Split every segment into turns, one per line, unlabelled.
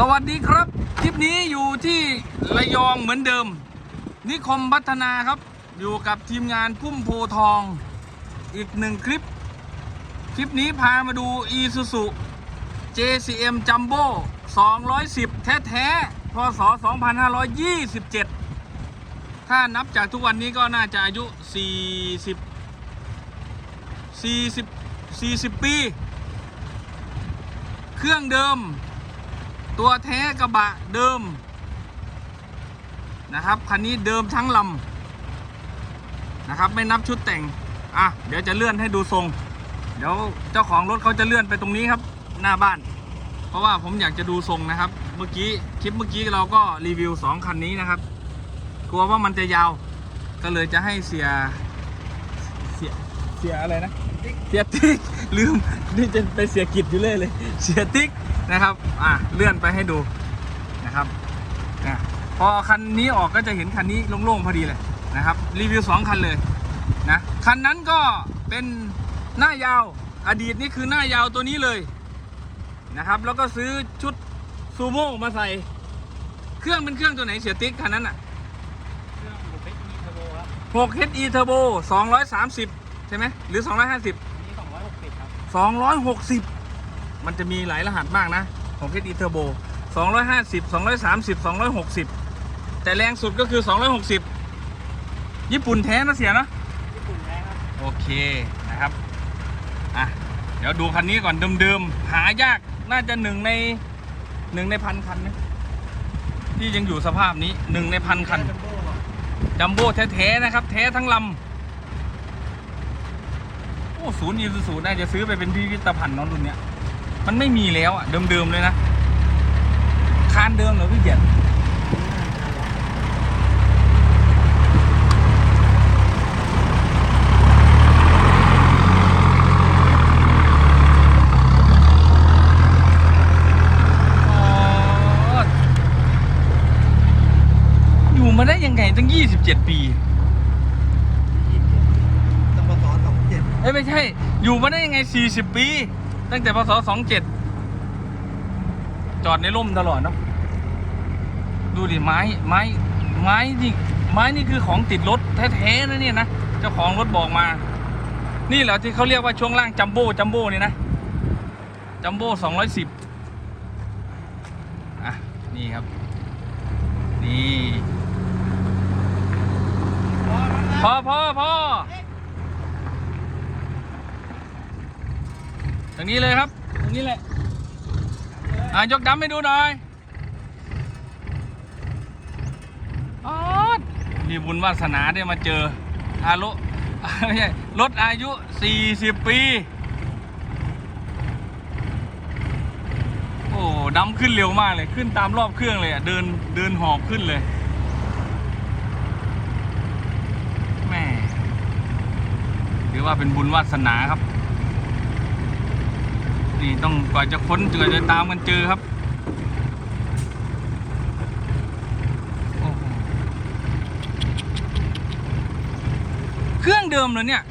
สวัสดีครับ คลิปนี้อยู่ที่ระยองเหมือนเดิม นิคมพัฒนาครับ อยู่กับทีมงานพุ่มโพทอง อีกหนึ่งคลิป คลิปนี้พามาดู Isuzu JCM Jumbo 210 แท้ๆพศ 2527 ถ้านับจากทุกวันนี้ก็น่าจะอายุ 40 40 40 ปี เครื่องเดิม ตัวแท้กระบะเดิมนะครับคันนี้เดิมทั้งลำนะครับไม่นับชุดแต่งอะเดี๋ยวจะเลื่อนให้ดูทรง เดี๋ยวเจ้าของรถเขาจะเลื่อนไปตรงนี้ครับ หน้าบ้าน เพราะว่าผมอยากจะดูทรงนะครับ เมื่อกี้คลิปเมื่อกี้เราก็รีวิว 2 คันนี้นะครับ กลัวว่ามันจะยาวก็เลยจะให้เสียเสียเสียอะไรนะ เสียติ๊กลืมนี่จะไปเสียกิจอยู่เลยเลยเสียติ๊กนะครับอะเลื่อนไปให้ดูนะครับนะพอคันนี้ออกก็จะเห็นคันนี้โล่งๆพอดีเลยนะครับรีวิว2คันเลยนะคันนั้นก็เป็นหน้ายาวอดีตนี่คือหน้ายาวตัวนี้เลยนะครับ แล้วก็ซื้อชุดซูโม่มาใส่เครื่องเป็นเครื่องตัวไหนเสียติ๊กคันนั้นอะ
เครื่องบุกเบกมีเทอร์โบครับ
6 HE Turbo 230 ใช่ไหมหรือ 250
อันนี้260ครับ
260 มันจะมีหลายรหัสมากนะ ของ HE Turbo 250 230 260 แต่แรงสุดก็คือ 260 ญี่ปุ่นแท้นะเสียนะ
ญี่ปุ่นแท้ครับ
โอเคนะครับ อะ เดี๋ยวดูคันนี้ก่อนเดิมๆ หายากน่าจะหนึ่งในหนึ่งในพันคันนะที่ยังอยู่สภาพนี้หนึ่งในพันคัน
จัมโบ้ครับ
จัมโบ้แท้ๆนะครับ แท้ทั้งลำโอ้ ศูนย์ยูซูน่าจะซื้อไปเป็นพิพิธภัณฑ์น้องรุ่นเนี้ย มันไม่มีแล้วอะ เดิมๆเลยนะ คานเดิมเหรอพี่เกียรติอ๋ออยู่มาได้ยังไงตั้ง 27 ปี
ตั้งปตส องเจ็ด
เอ้ยไม่ใช่ อยู่มาได้ยังไง 40 ปี ตั้งแต่พศ27 จอดในร่มตลอดเนาะดูดิไม้ไม้ไม้นี่ไม้นี่คือของติดรถแท้ๆนะเนี่ยนะเจ้าของรถบอกมา นี่เหรอที่เขาเรียกว่าช่วงล่างจัมโบ้จัมโบ้นี่นะจัมโบ้210อะนี่ครับ นี่พอพอพอ ตรงนี้เลยครับ ตรงนี้แหละ อะยกดำให้ดูหน่อยออดมีบุญวาสนาได้มาเจออารุไม่ใช่รถอายุ 40 ปี โอ้ดำขึ้นเร็วมากเลย ขึ้นตามรอบเครื่องเลยอะ เดินเดินหอบขึ้นเลยแม่ถือว่าเป็นบุญวาสนาครับ นี่ต้องกว่าจะค้นกว่าจะตามกันเจอครับโอ้โหเครื่องเดิมเลยเนี่ย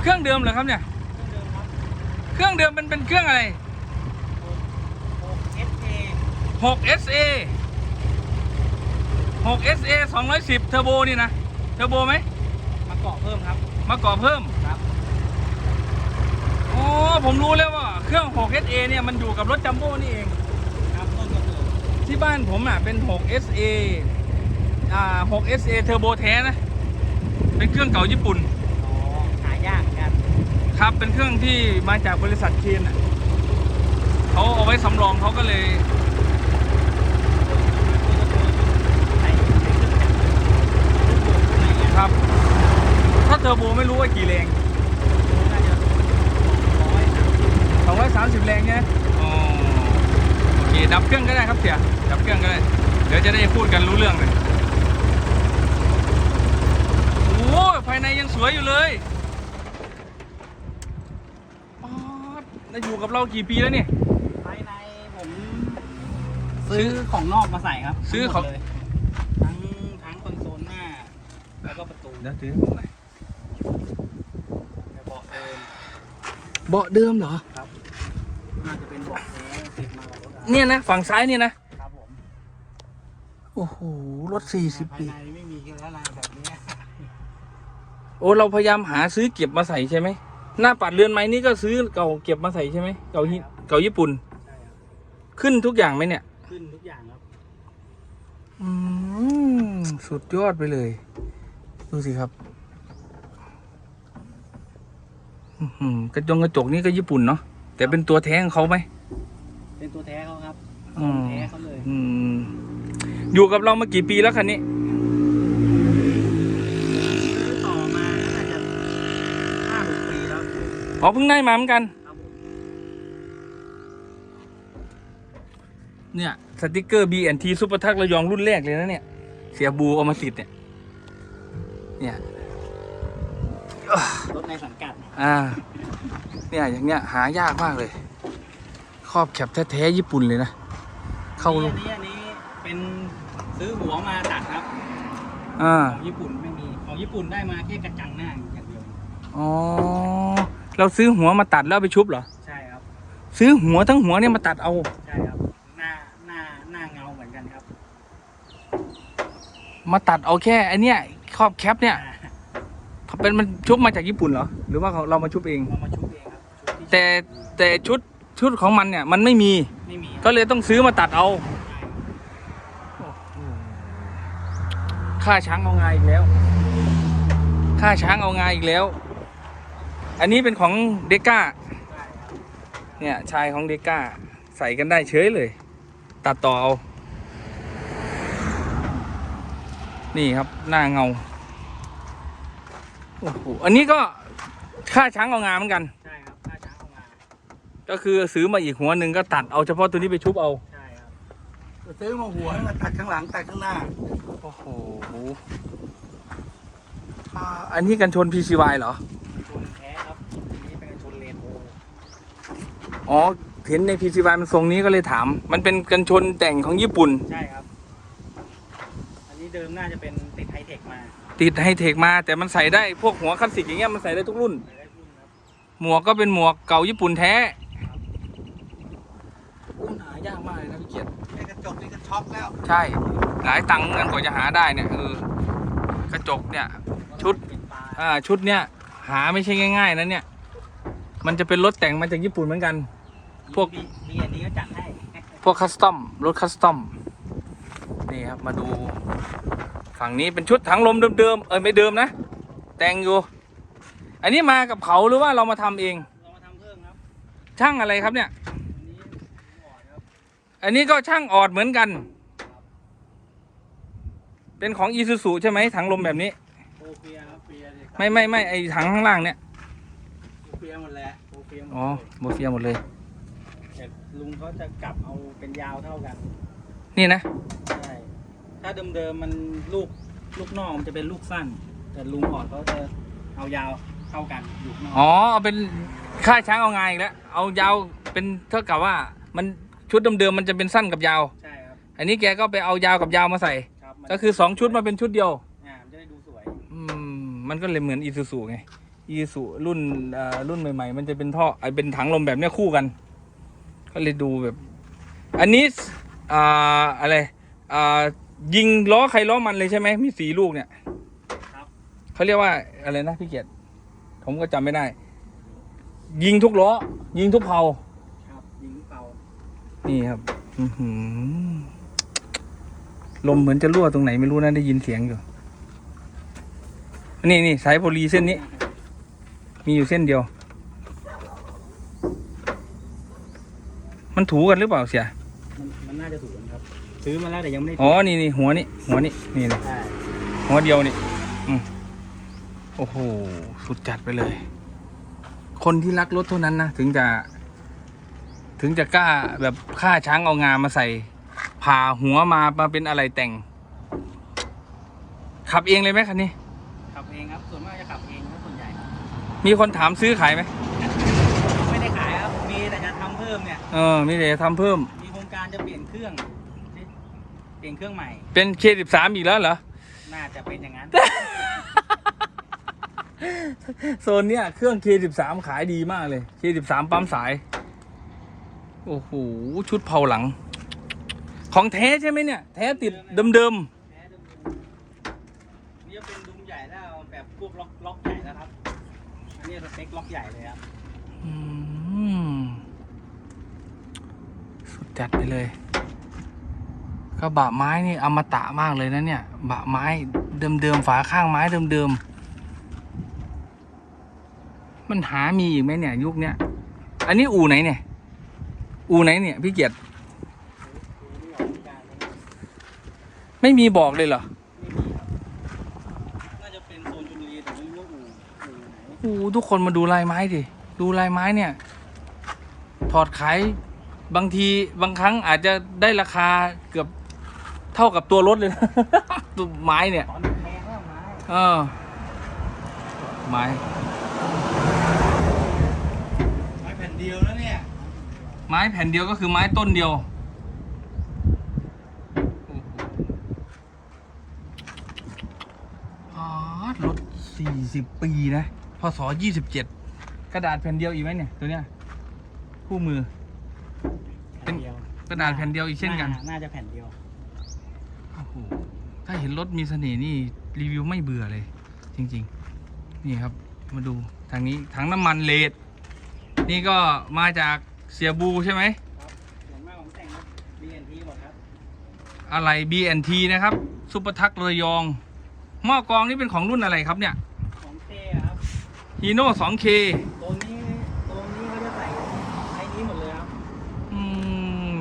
เครื่องเดิมเหรอครับเนี่ย เครื่องเดิมเป็นเป็นเครื่องอะไร
6 SA
6 SA 6 SA 210 เทอร์โบนี่นะ เทอร์โบไหม
มาเกาะเพิ่มครับ
มาก่อเพิ่ม
ครับ
โอ้ผมรู้แล้วว่าเครื่อง 6 SA เนี่ยมันอยู่กับรถจัมโบ้นี่เอง
ครับต้นกระเกิด
ที่บ้านผมอะเป็น 6 SA อ่า 6 SA เทอร์โบแท้นะ เป็นเครื่องเก่าญี่ปุ่น
อ๋อหายากเหมือนกัน
ครับ เป็นเครื่องที่มาจากบริษัทเคนอะเขาเอาไว้สำรองเขาก็เลย
ใส่เครื่องจักรอะไรเงี้ย
ครับ ถ้าเทอร์โบไม่รู้ว่ากี่แรง
น่าจะร้อยสามสิบ
230 แรงใช่ไหมอ๋อโอเคดับเครื่องก็ได้ครับเสียดับเครื่องก็ได้ เดี๋ยวจะได้พูดกันรู้เรื่องเลยโอ้ยภายในยังสวยอยู่เลยป๊าดแล้วอยู่กับเรากี่ปีแล้วเนี่ย
ภายในผมซื้อของนอกมาใส่ครับ
ซื้อของ
ทั้หมดเลยทั้งทั้งคอนโซลหน้า แล้วก็ประตู
เดี๋ยวถือให้ผมหน่อย
เบาะเดิม
เบาะเดิมเหรอ
ครับ น่าจะเป็นเบาะแท้
เนี่ยนะฝั่งซ้ายเนี่ยนะ
ครับผม
โอ้โหรถสี่สิบ
ภาย
ปี
ในไม่มีแล้วนะแบบเนี้ย
โอ้เราพยายามหาซื้อเก็บมาใส่ใช่ไหมหน้าปัดเรือนไม้นี่ก็ซื้อเก่าเก็บมาใส่ใช่ไหมเก่าฮิเก่าญี่ปุ่น
ใช่ครับ
ขึ้นทุกอย่างไหมเนี่ย
ขึ้นทุกอย่างครับ
อืมสุดยอดไปเลย ดูสิครับอื้อหือกระจงกระจกนี่ก็ญี่ปุ่นเนาะแต่เป็นตัวแท้ของเขาไหม
เป็นตัวแท้เขาครับ
อืม
แท้เขาเลย
อืมอยู่กับเรามากี่ปีแล้วคันนี้
ซื้อต่อมาน่าจะห้าหกปีแล้ว
อ๋อเพิ่งได้มาเหมือนกัน
ครับผม
เนี่ยสติกเกอร์ B&T ซุปเปอร์ทักระยองรุ่นแรกเลยนะเนี่ย เสียบูเอามาติดเนี่ย เนี่ย
รถในสังกัด
อ่า เนี่ยอย่างเงี้ยหายากมากเลย ครอบแคปแท้ๆญี่ปุ่นเลยนะ เข้า
อั
ลู
น
ก
นี้อันนี้เป็นซื้อหัวมาตัดครับ
อ่า
ของญี่ปุ่นไม่มีของญี่ปุ่นได้มาแค่กระจังหน้าอย่างเดียว
อ๋อเราซื้อหัวมาตัดแล้วเอาไปชุบเหรอ
ใช่ครับ
ซื้อหัวทั้งหัวเนี่ยมาตัดเอา
ใช่ครับหน้าหน้าหน้าเงาเหมือนกันครับ
มาตัดเอาแค่ไอเนี้ยครอบแคปเนี่ย
อ่า
เป็นมันชุบมาจากญี่ปุ่นเหรอหรือว่าเขาเรามาชุบเอง
เรามาชุบเองครับชุบที่
แต่แต่ชุด ชุดของมันเนี่ย มันไม่มี
ไม่มี
ก็เลยต้องซื้อมาตัดเอาค่าช้างเอางาอีกแล้ว ค่าช้างเอางาอีกแล้ว อันนี้เป็นของเดก้า
ใช่ครับ
เนี่ยชายของเดก้า ใส่กันได้เฉยเลย ตัดต่อเอา นี่ครับหน้าเงา โอ้โห อันนี้ก็ค่าช้างเอางาเหมือนกัน ก็คือซื้อมาอีกหัวหนึ่งก็ตัดเอาเฉพาะตัวนี้ไปชุบเอา
ใช่ครับ
ซื้อมาหัวมาตัดข้างหลังตัดข้างหน้า
โอ้โหอ่าอันนี้กันชน PCY เหรอ
ชนแท้ครับอันนี้เป็นชนเลนโอ
อ๋อเห็นใน PCY มันทรงนี้ก็เลยถาม มันเป็นกันชนแต่งของญี่ปุ่น
ใช่ครับ อันนี้เดิมน่าจะเป็นติดไฮเทคมา
ติดไฮเทคมา แต่มันใส่ได้พวกหัวคลาสสิกอย่างเงี้ยมันใส่ได้ทุกรุ่น
ใส่ได้รุ่นครับ
หมวกก็เป็นหมวกเก่าญี่ปุ่นแท้อุ้มหายากมากเลยนะพี่เกียรติ
ไอ้กระจกนี่ก็ ช็อกแล้ว
ใช่ หลายตังค์เหมือนกันกว่าจะหาได้เนี่ยเออกระจกเนี่ย ชุด
ปิดปลา
อ่าชุดเนี้ยหาไม่ใช่ง่าย ๆนะเนี่ย มันจะเป็นรถแต่งมาจากญี่ปุ่นเหมือนกัน พวก
มีมีอันนี้ก็จัดให้
พวกคัสตอมรถคัสตอมนี่ครับมาดูฝั่งนี้เป็นชุดถังลมเดิมๆเออไม่เดิมนะ แต่งอยู่ อันนี้มากับเขาหรือว่าเรามาทำเอง
เรามาทำเพิ่มครับ
ช่างอะไรครับเนี่ย
อันนี้หัวครับ
อันนี้ก็ช่างออดเหมือนกัน เป็นของอีซูซูใช่ไหมถังลมแบบนี้
โอเฟียครับเฟียเลยครับ
ไม่ไม่ไม่ไอถังข้างล่างเนี่ย
โอเฟียหมดแหละโอเฟียหมด
อ๋อโมเฟียหมดเลย
แต่ลุงเขาจะกลับเอาเป็นยาวเท่ากัน
นี่นะ
ใช่ถ้าเดิมๆมันลูกลูกนอกมันจะเป็นลูกสั้น แต่ลุงออดเขาจะเอายาวเท่ากันลูกนอก
อ๋อเอาเป็นค่าช้างเอางานอีกแล้วเอายาวเป็นเท่ากับว่ามัน ชุดเดิมๆมันจะเป็นสั้นกับยาว
ใช่ครับ
อันนี้แกก็ไปเอายาวกับยาวมาใส่
ครับมัน
ก็คือสองชุดมาเป็นชุดเดียว
อ่ามันจะได้ดูสวย
อืมมันก็เลยเหมือนอีซูซูไงอีซูซูรุ่นเอ่อรุ่นใหม่ๆ มันจะเป็นท่อไอเป็นถังลมแบบเนี้ยคู่กัน ก็เลยดูแบบ อันนี้อ่าอะไรอ่ายิงล้อใครล้อมันเลยใช่ไหมมีสีลูกเนี่ย
ครับ
เขาเรียกว่าอะไรนะพี่เกียรติผมก็จำไม่ได้ ยิงทุกล้อ ยิงทุกเผา
ครับยิงเป่า
นี่ครับอื้อหือลมเหมือนจะรั่วตรงไหนไม่รู้นะได้ยินเสียงอยู่ นี่นี่สายโพลีเส้นนี้ มีอยู่เส้นเดียว มันถูกันหรือเปล่าเสีย
มันมันน่าจะถูกนะครับ ซื้อมาแล้วแต่ยังไม่ได้
อ๋อ นี่นี่หัวนี่หัวนี่นี่นี่
ใช่
หัวเดียวนี่อืมโอ้โห สุดจัดไปเลย คนที่รักรถเท่านั้นนะ ถึงจะ ถึงจะกล้าแบบฆ่าช้างเอางามาใส่ผ่าหัวมามาเป็นอะไรแต่ง ขับเองเลยไหมคันนี้
ขับเองครับ ส่วนมากจะขับเองครับส่วนใหญ่
มีคนถามซื้อขายไหม
ไม่ได้ขายครับมีแต่จะทำเพิ่มเนี่ย
เออมีแต่จะทำเพิ่ม
มีโครงการจะเปลี่ยนเครื่องเปลี่ยนเครื่องใหม่
เป็นเคสิบสามอีกแล้วเหรอ
น่าจะเป็นอย่างนั้น
โซนเนี้ยเครื่อง K13 ขายดีมากเลย K13 ปั๊มสาย โอ้โห ชุดเผาหลัง ของแท้ใช่ไหมเนี่ย แท้ติดเดิม
แท้ดุมนี่จะเป็นดุมใหญ่แล้วแบบพวกล็อกล็อกใหญ่นะครับ อันนี้สเปคล็อกใหญ่เลยครับ
ๆอืมสุดจัดไปเลยก็บะไม้นี่อมตะมากเลยนะเนี่ย บะไม้เดิมๆฝาข้างไม้เดิมๆมันหามีอีกไหมเนี่ย ยุคเนี้ย อันนี้อู่ไหนเนี่ย อูไหนเนี่ยพี่เกียรติไม่มีบอกเลยเหรอ
ไม่มีครับน่าจะเป็นโซนจุลีแต่ไม่รู้ว่าอู่อู่ไหน
อ้โหทุกคนมาดูลายไม้ดิดูลายไม้เนี่ย ถอดขายบางทีบางครั้งอาจจะได้ราคาเกือบเท่ากับตัวรถเลยนะ ตัวไม้เนี่ย
ตอนนี้แพงแล้วไม้
เออไม้
ไม้แผ่นเดียวแล้วเนี่ย
ไม้แผ่นเดียวก็คือไม้ต้นเดียวอ๋อรถสี่สิบปีนะ พศยี่สิบเจ็ดกระดาษแผ่นเดียวอีกไหมเนี่ย ตัวเนี้ยคู่มือ เป็น
แผ่เดียว
กระดาษแผ่นเดียวอีกเช่นกันา
น่าจะแผ่นเดียว
โอ้โห ถ้าเห็นรถมีเสน่ห์นี่รีวิวไม่เบื่อเลย จริง ๆ นี่ครับ มาดูทางนี้ถังน้ำมันเลดนี่ก็มาจาก เสียบูใช่ไหม
ครับอย่างมากของแต่งครับ BNT หมดครับ
อะไร BNT นะครับซุปเปอร์ทักระยองหม้อกรองนี่เป็นของรุ่นอะไรครับเนี่ย
ของเท่ครับ
ฮีโน่ 2K
ตัวนี้ตัวนี้เขาจะใส่ไอ้นี้หมดเลยครับ
อืม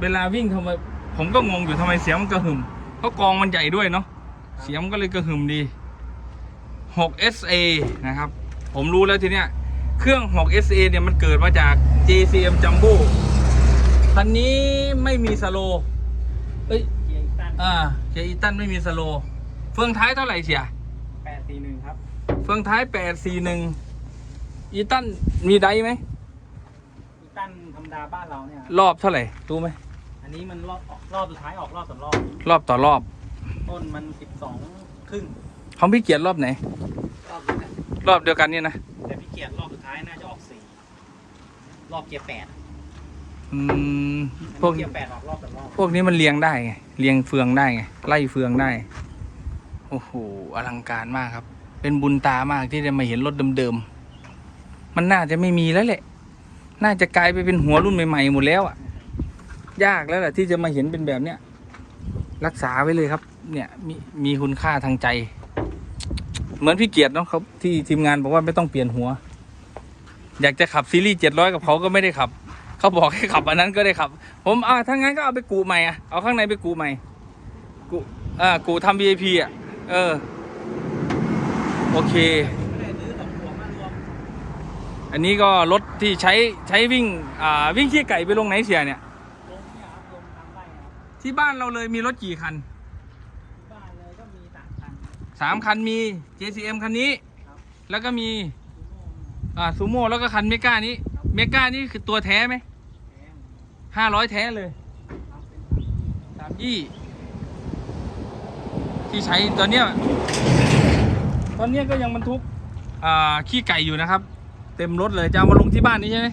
เวลาวิ่งทำไมผมก็งงอยู่ทำไมเสียงมันกระหึ่มเพราะกรองมันใหญ่ด้วยเนาะเสียงมันก็เลยกระหึ่มดี 6SA นะครับ ผมรู้แล้วทีเนี้ยเครื่อง 6SA เนี่ยมันเกิดมาจาก JCM Jumbo คันนี้ไม่มีสโลว์เอ้ย
เกียร์อีตัน
อ่าเจอีตันไม่มีสโลว์เฟืองท้ายเท่าไหร่เสีย
841ครับ
เฟืองท้าย 841 อีตันมีไดไหม
อีตันธรรมดาบ้านเราเนี่ยครับ
รอบเท่าไหร่รู้ไหม
อันนี้มันรอบออกรอบสุดท้ายออกรอบสองรอบ
รอบต่อรอบ
ต้นมัน 12 ครึ่ง
ของพี่เกียรติรอบไหน
รอบนี้นะ
รอบเดียวกันเนี่ยนะ
แต่พี่เกียรติรอบสุดท้ายน่าจะออก4 รอบเกียร์8
อืม
อัน
พวก
นี้เกียร์8ออกรอบต่อรอบ
พวกนี้มันเรียงได้ไงเรียงเฟืองได้ไงไล่เฟืองได้ โอ้โหอลังการมากครับ เป็นบุญตามากที่ได้มาเห็นรถเดิมๆมันน่าจะไม่มีแล้วแหละ น่าจะกลายไปเป็นหัวรุ่นใหม่ๆหมดแล้วอะ ยากแล้วแหละที่จะมาเห็นเป็นแบบเนี้ยรักษาไว้เลยครับ เนี่ยมีมีคุณค่าทางใจ เหมือนพี่เกียรติเนาะเขาที่ทีมงานบอกว่าไม่ต้องเปลี่ยนหัว อยากจะขับซีรีส์เจ็ดร้อยกับเขาก็ไม่ได้ขับ เขาบอกให้ขับอันนั้นก็ได้ขับ ผมอ่าถ้างั้นก็เอาไปกูใหม่อะเอาข้างในไปกูใหม่กูอ่ากูทำ VIP อะเออ โอเค
ไม่ได้ซื้อสองหัวมารวม
อันนี้ก็รถที่ใช้ใช้วิ่งอ่าวิ่งขี้ไก่ไปลงไหนเสียเนี่ย
ลงเนี่ยครับลงทางไร่ครับ
ที่บ้านเราเลยมีรถกี่คัน
ที่บ้านเลยก็มีสามคัน
สามคันมี JCM คันนี้
ครับ
แล้วก็มี
ซูโม่
อ่าซูโม่แล้วก็คันเมก้านี้ เมก้านี่คือตัวแท้ไหม
แพง
ห้าร้อยแท้เลยสามยี่ ที่ใช้ตอนเนี้ยตอนเนี้ยก็ยังบรรทุกอ่าขี้ไก่อยู่นะครับ เต็มรถเลยจะเอามาลงที่บ้านนี้ใช่ไหม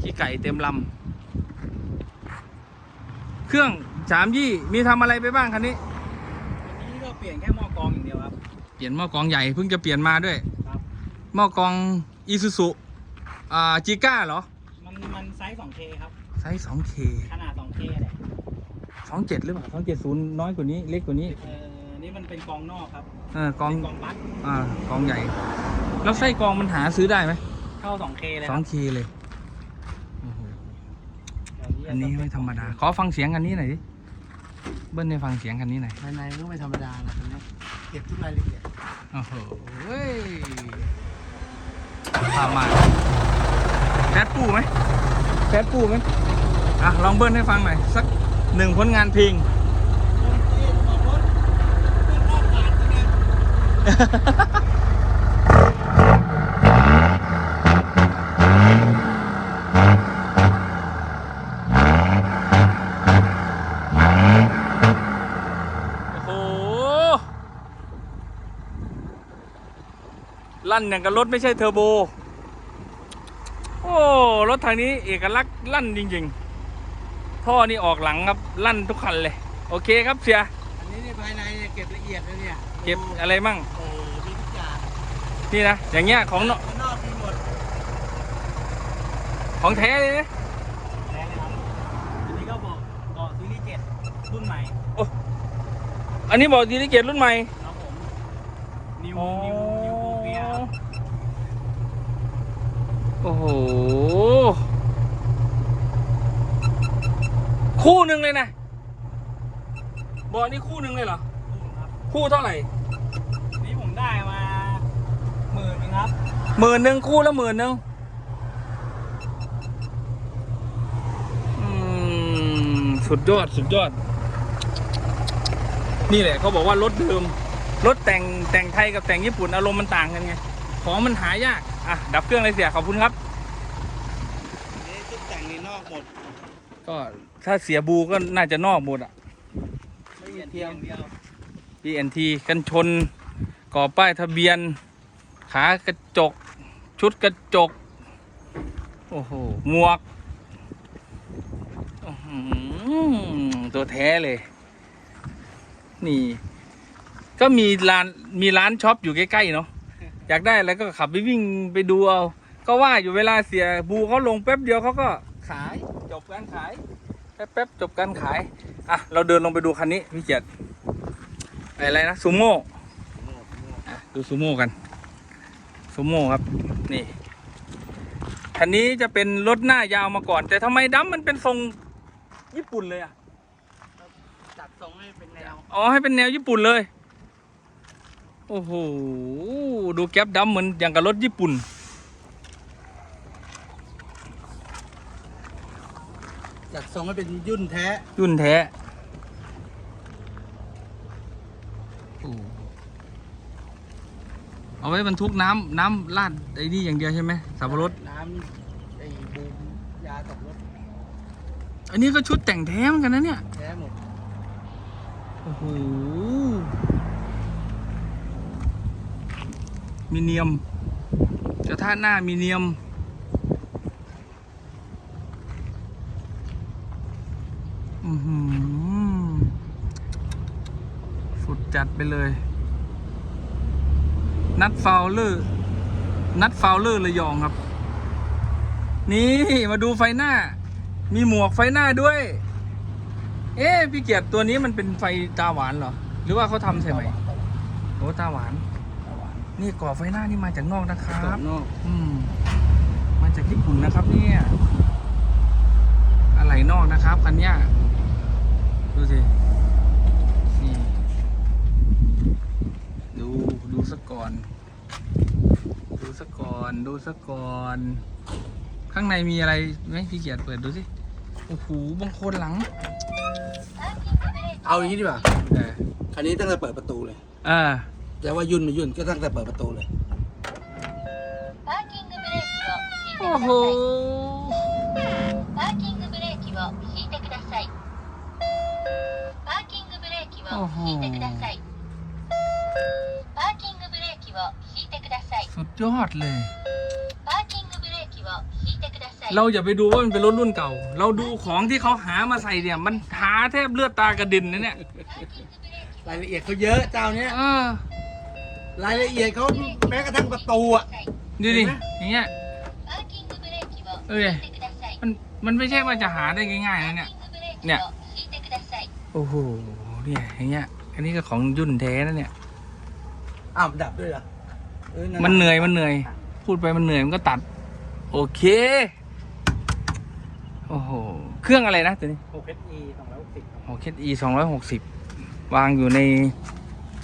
ขี้ไก่เต็มลำเครื่องสามยี่มีทำอะไรไปบ้างคันนี้
อันนี้ก็เปลี่ยนแค่หม้อกรองอย่างเดียวครับ
ลี่ยนหม้อกรองใหญ่เพิ่งจะเปลี่ยนมาด้วย
ครับ
หม้อกรองอีซูซุอ่าจิก้าเหรอ
มันมันไซส์ 2K ครับ
ไซส์ 2K
ขนาด 2K แหละ
27หรือเปล่า270 น้อยกว่านี้เล็กกว่านี้
เออนี่มันเป็นกรองนอกครับ
เออกรอง
เป็นกรองบัส
อ่ากรองใหญ่ แล้วไส้กรองมันหาซื้อได้ไหม
เข้า 2K เลยครับ
2K เลยโอ้โห
เดี๋ยว
อันนี้ไม่ธรรมดา ขอฟังเสียงคันนี้หน่อยดิเบิ้ลให้ฟังเสียงคันนี้หน่อย
ภายในก็ไม่ธรรมดานะคันนี้ เก็บทุกรายละเอียด
โอ้โหเว้ยพามาแฟดปูไหมแฟดปูไหมอะ ลองเบิ้ลให้ฟังหน่อย สักหนึ่งผลงานเพลงโอ้โห ลั่นอย่างกับรถไม่ใช่เทอร์โบ โอ้ รถทางนี้เอกลักษณ์ลั่นจริง ๆ ท่อนี่ออกหลังครับลั่นทุกคันเลย โอเคครับเสีย
อันนี้เนี่ยภายในเนี่ยเก็บละเอียดเลยเนี่ย
เก็บอะไรมั่ง
โอ้มีทุกอย่าง
นี่นะ อย่างเงี้ยของเน
ข้างนอกมีหมด
ของแท้เลยนะ
แรงนะครับอันนี้ก็บอกเกาะซีรีส์เจ็ดรุ่นใหม่
อันนี้บอกดีลิเกตรุ่นใหม่
ครับผมนิวนิวนิวโอเฟียครับ
โอ้โห คู่หนึ่งเลยนะบอลนี่คู่หนึ่งเลยเหรอ
ครับ
คู่เท่าไหร่
นี่ผมได้มาหมื่นนึงครับ
หมื่นหนึ่งคู่ละหมื่นหนึ่งอืมสุดยอดสุดยอด นี่แหละเขาบอกว่ารถเดิม รถแต่งแต่งไทยกับแต่งญี่ปุ่นอารมณ์มันต่างกันไง ของมันหายาก อะดับเครื่องเลยเสียขอบคุณครับ
นี่ทุกแต่งในนอกหมด
ก็ถ้าเสียบูก็น่าจะนอกหมดอะ
ละเอียดเทียมเดียว
BNT กันชนก่อป้ายทะเบียน ขากระจก ชุดกระจก โอ้โหหมวกอื้อหือตัวแท้เลย นี่ ก็มีร้านมีร้านช็อปอยู่ใกล้ ๆ เนาะ อยากได้อะไรก็ขับไปวิ่งไปดูเอา ก็ว่าอยู่เวลาเสียบูเขาลงแป๊บเดียวเขาก็ขายจบการขายแป๊บๆจบการขายอะเราเดินลงไปดูคันนี้พี่เกียรติอะไรนะซูโม่อะดูซูโม่กันซูโม่ครับนี่คันนี้จะเป็นรถหน้ายาวมาก่อน แต่ทำไมดั้มมันเป็นทรงญี่ปุ่นเลยอะ
จัดทรงให้เป็นแนว
อ๋อให้เป็นแนวญี่ปุ่นเลย โอ้โห ดูแก๊ปดั้มเหมือนอย่างกับรถญี่ปุ่น
จัดทรงให้เป็นยุ่นแท้
ยุ่นแท้โอ้เอาไว้บรรทุกน้ำน้ำลาดไอ้นี่อย่างเดียวใช่ไหมสับปะรด
น้ำไอ้บูมยาตกรถ
อันนี้ก็ชุดแต่งแท้เหมือนกันนะเนี่ย
แท้หมด
โอ้โห มีเนียม กระทะหน้ามีเนียม อือหือสุดจัดไปเลย นัดฟาวเลอร์ นัดฟาวเลอร์ระยองครับ นี่มาดูไฟหน้า มีหมวกไฟหน้าด้วย เอ๊ะพี่เกียรติตัวนี้มันเป็นไฟตาหวานเหรอ หรือว่าเขาทำใช่ไหมโอ้ตาหวาน นี่ก่อไฟหน้านี่มาจากนอกนะค
ค
รั
รั
บบ
นอก
อืมมาจากญี่ปุ่นนะครับ เนี่ยอะไรนอกนะครับคันเนี้ยดูสินี่ดูดูสะก่อน ดูสะก่อน ดูสะก่อน ข้างในมีอะไรไหมพี่เกียรติเปิดดูสิโอ้โหบางคนหลัง
เอาอย่างนี้ดีกว่า
เออ
คันนี้ตั้งแต่เปิดประตูเลย
อ่า
แต่ว่ายุ่นไม่ยุ่นก็ตั้งแต่เปิดประตูเลย
パーキングブレーキを引いて
โอ้
くだ
โห
さい。パーキングブレーキを引いてください。パーキングブレーキを引いてください。パーキングブレーキを引いてください。
สุดยอดเลย
パーキングブレーキを引いてください。
เราอย่าไปดูว่ามันเป็นรถรุ่นเก่า เราดูของที่เขาหามาใส่เนี่ย มันหาแทบเลือดตากระเด็นนะเนี่ย
パーキングブレーキを
รายละเอียดเขาเยอะเจ้าเนี้ย
เออ
รายละเอียดเขาแม้กระทั่งประตูอะ
ดูดิ อย่างเงี้ย เอ้ย มัน มันไม่ใช่ว่าจะหาได้ง่ายๆนะเนี่ย เนี่ย โอ้โห เนี่ย อย่างเงี้ย อันนี้ก็ของยุ่นแท้นะเนี่ย
อ้าวดับด้วยเหรอ
มันเหนื่อย มันเหนื่อย พูดไปมันเหนื่อย มันก็ตัด โอเค โอ้โห เครื่องอะไรนะตัวนี้
โอเค
ดีสองร้อยหกสิบวางอยู่ใน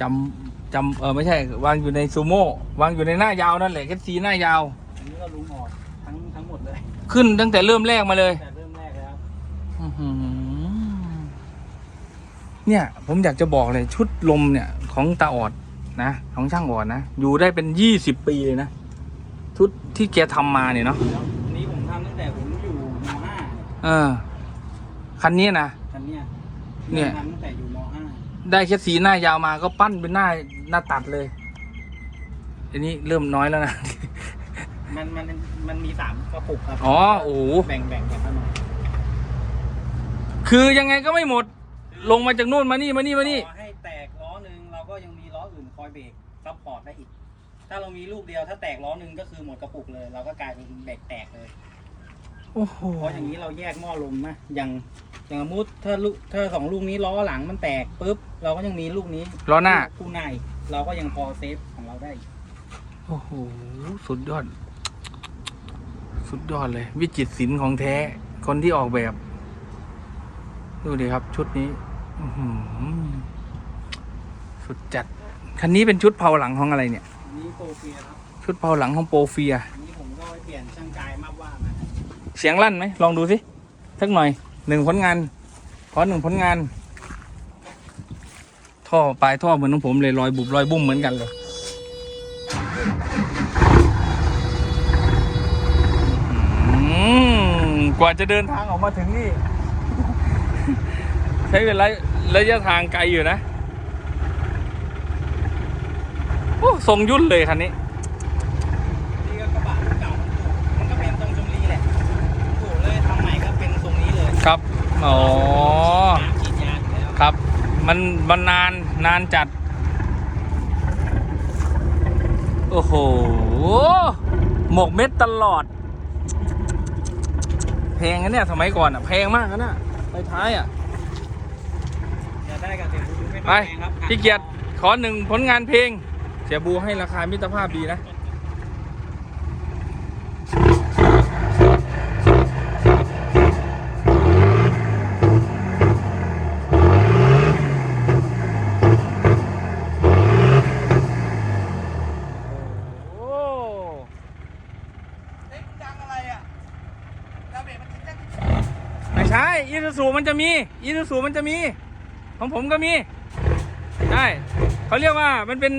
จำ จำเออไม่ใช่ วางอยู่ในซูโม่วางอยู่ในหน้ายาวนั่นแหละแคซีหน้ายาว
อันนี้ก็ลุงออกทั้งทั้งหมดเลย
ขึ้นตั้งแต่เริ่มแรกมาเลย
แต่เริ่มแรกเลยครับ
อื้อหือเนี่ย ผมอยากจะบอกเลยชุดลมเนี่ย ของตาออดนะของช่างออดนะอยู่ได้เป็นยี่สิบปีเลยนะชุดที่แกทำมาเนี่ยเนาะ
แล้วอันนี้ผมทำตั้งแต่ผมอยู่ม .5
เออคันนี้นะ
คันเนี้ย
เนี่ย
ทำตั้งแต่อยู่ม
ได้แค่สีหน้ายาวมาก็ปั้นเป็นหน้าหน้าตัดเลย อันนี้เริ่มน้อยแล้วนะ
มันมันมันมีสามกระปุกครับ
อ๋อโอ้โห
แบ่งแบ่งกันมาหน่อย
คือยังไงก็ไม่หมด ลงมาจากนู่นมานี่มานี่มานี่
ต่อให้แตกล้อหนึ่งเราก็ยังมีล้ออื่นคอยเบรกซัพพอร์ตได้อีก ถ้าเรามีลูกเดียวถ้าแตกล้อหนึ่งก็คือหมดกระปุกเลย เราก็กลายเป็นเบรกแตกเลย
โอ้โห
เพราะอย่างนี้เราแยกหม้อลมนะอย่างอย่างสมมติถ้าลูกถ้าสองลูกนี้ล้อหลังมันแตกปุ๊บเราก็ยังมีลูกนี้
ล้อหน้า
คู่ในเราก็ยังพอเซฟของเราได้อีก
โอ้โห สุดยอด สุดยอดเลย วิจิตรศิลป์ของแท้ คนที่ออกแบบ ดูดิครับ ชุดนี้อื้อหือสุดจัด คันนี้เป็นชุดเผาหลังของอะไรเนี่ย
อันนี้โปรเฟียครับ
ชุดเผาหลังของโปรเฟีย
อันนี้ เสี
ยงลั่นไหมลองดูสิสักหน่อยหนึ่งผลงานขอหนึ่งผลงาน ท่อปลายท่อเหมือนของผมเลยรอยบุบรอยบุ้มเหมือนกันเลยกว่าจะเดินทางออกมาถึงนี่ ใช้เวลาระยะทางไกลอยู่นะ โอ้ทรงยุ่นเลยคันนี้
ก็กระบะเก่ามันก็เป็นทรงชมรีแหละโอ้เลยทำใหม่ก็เป็นทรงนี้เลย
ครับ อ๋อ
น้ำฉีดยาอยู่แล้ว
ครับ มันมันนานนานจัด โอ้โห หมกเม็ดตลอด แพงนะเนี่ย สมัยก่อนอะ แพงมากนะน่ะไปท้ายอะ
จะได้กับเสียบูไม่
ไป
อยแพงครับ
พี่เกียรติขอหนึ่งผลงานเพลง เสียบูให้ราคามิตรภาพดีนะ
เอ๊ะดังอะไรอะดาเบมันจะแจ๊ก
ไม่ใช่ อี ซูซูมันจะมีอีซูซูมันจะมี ของผมก็มีใช่เขาเรียกว่ามันเป็น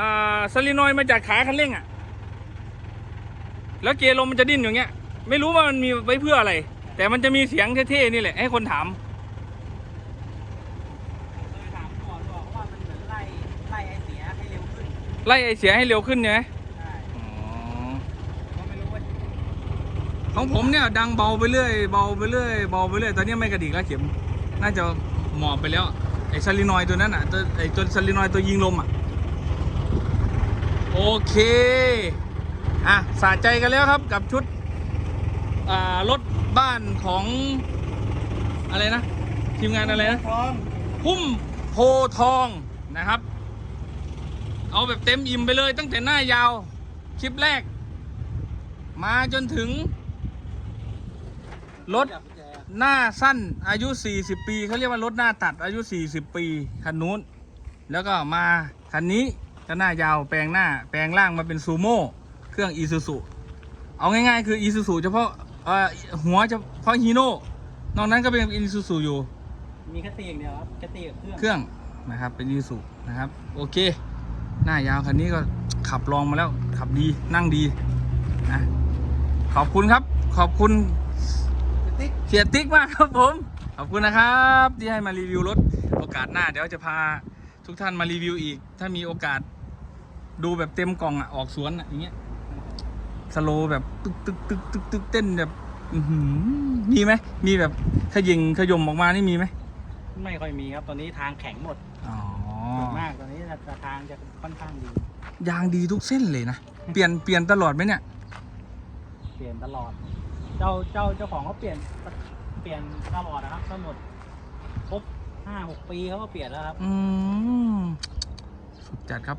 อ่าสลินอยด์มาจากขาคันเร่งอะ แล้วเกลมมันจะดิ้นอย่างเงี้ย ไม่รู้ว่ามันมีไว้เพื่ออะไร แต่มันจะมีเสียงเท่ๆนี่แหละ ให้คนถาม
เลยถามก่อนบอกว่ามันเหมือนไล่ไล่ไอเสียให้เร็วขึ้น
ไล่ไอเสียให้เร็วขึ้นใช่ไหม
ใช่
อ๋อ
ก็ไม่รู้ว่า
ของผมเนี่ยดังเบาไปเรื่อยเบาไปเรื่อยเบาไปเรื่อยตอนนี้ไม่กระดิกแล้วเข็ม น่าจะหมอบไปแล้วไอ้ซาลินอยตัวนั้นอะตัวไอ้ตัวซาลินอยตัวยิงลมอะโอเคอะสะใจกันแล้วครับกับชุดอ่ารถบ้านของอะไรนะทีมงานอะไรนะพุ่มโพทองนะครับ เอาแบบเต็มอิ่มไปเลยตั้งแต่หน้ายาว คลิปแรก มาจนถึง รถ
จับกุญแจ
หน้าสั้นอายุ 40 ปีเขาเรียกว่ารถหน้าตัดอายุ 40 ปีคันนู้น แล้วก็มาคันนี้ก็หน้ายาวแปลงหน้าแปลงล่างมาเป็นซูโม่เครื่องอีซูซูเอาง่ายๆคืออีซูซูเฉพาะเอ่อหัวเฉพาะฮีโน่นอกนั้นก็เป็นอีซูซูอยู่
มีแค่ตีอย่างเดียวครับแค่ตีกับเครื่อง
เครื่องนะครับเป็นยูสุนะครับ โอเค หน้ายาวคันนี้ก็ขับลองมาแล้วขับดีนั่งดีนะขอบคุณครับขอบคุณ
ติ๊ก
เสียติ๊กมากครับผม ขอบคุณนะครับ ที่ให้มารีวิวรถโอกาสหน้า เดี๋ยวจะพาทุกท่านมารีวิวอีก ถ้ามีโอกาสดูแบบเต็มกล่องอะออกสวนอะอย่างเงี้ยสโลว์แบบตึกตึกตึกตึกตึกเต้นแบบอื้อหือมีไหมมีแบบขยิงขยมออกมานี่มีไหม
ไม่ค่อยมีครับตอนนี้ทางแข็งหมด
อ๋อ
ส่วนมากตอนนี้ทางจะค่อนข้างดี
ยางดีทุกเส้นเลยนะ เปลี่ยนเปลี่ยนตลอดไหมเนี่ย
เปลี่ยนตลอด เจ้าเจ้าเจ้าของเขาเปลี่ยนเปลี่ยนตลอดนะครับทั้งหมดครบห้าหกปีเขาก็เปลี่ยนแล้วครับ
อืมสุดจัดครับ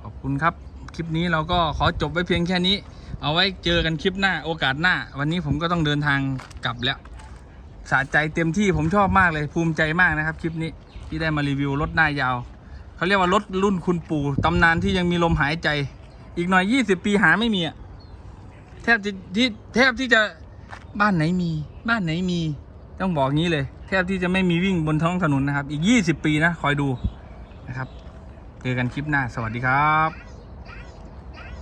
ขอบคุณครับ คลิปนี้เราก็ขอจบไว้เพียงแค่นี้ เอาไว้เจอกันคลิปหน้าโอกาสหน้า วันนี้ผมก็ต้องเดินทางกลับแล้ว สะใจเต็มที่ผมชอบมากเลยภูมิใจมากนะครับ คลิปนี้ที่ได้มารีวิวรถหน้ายาวเขาเรียกว่ารถรุ่นคุณปู่ตำนานที่ยังมีลมหายใจ อีกหน่อย 20 ปีหาไม่มีอะแทบจะที่แทบที่จะ บ้านไหนมีบ้านไหนมีต้องบอกงี้เลย แทบที่จะไม่มีวิ่งบนท้องถนนนะครับ อีก 20 ปีนะ คอยดูนะครับ เจอกันคลิปหน้า สวัสดีครับ